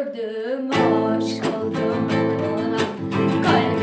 gördüm aşk oldum ona kalbim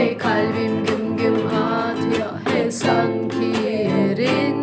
hey kalbim güm güm atıyor hey sanki yerin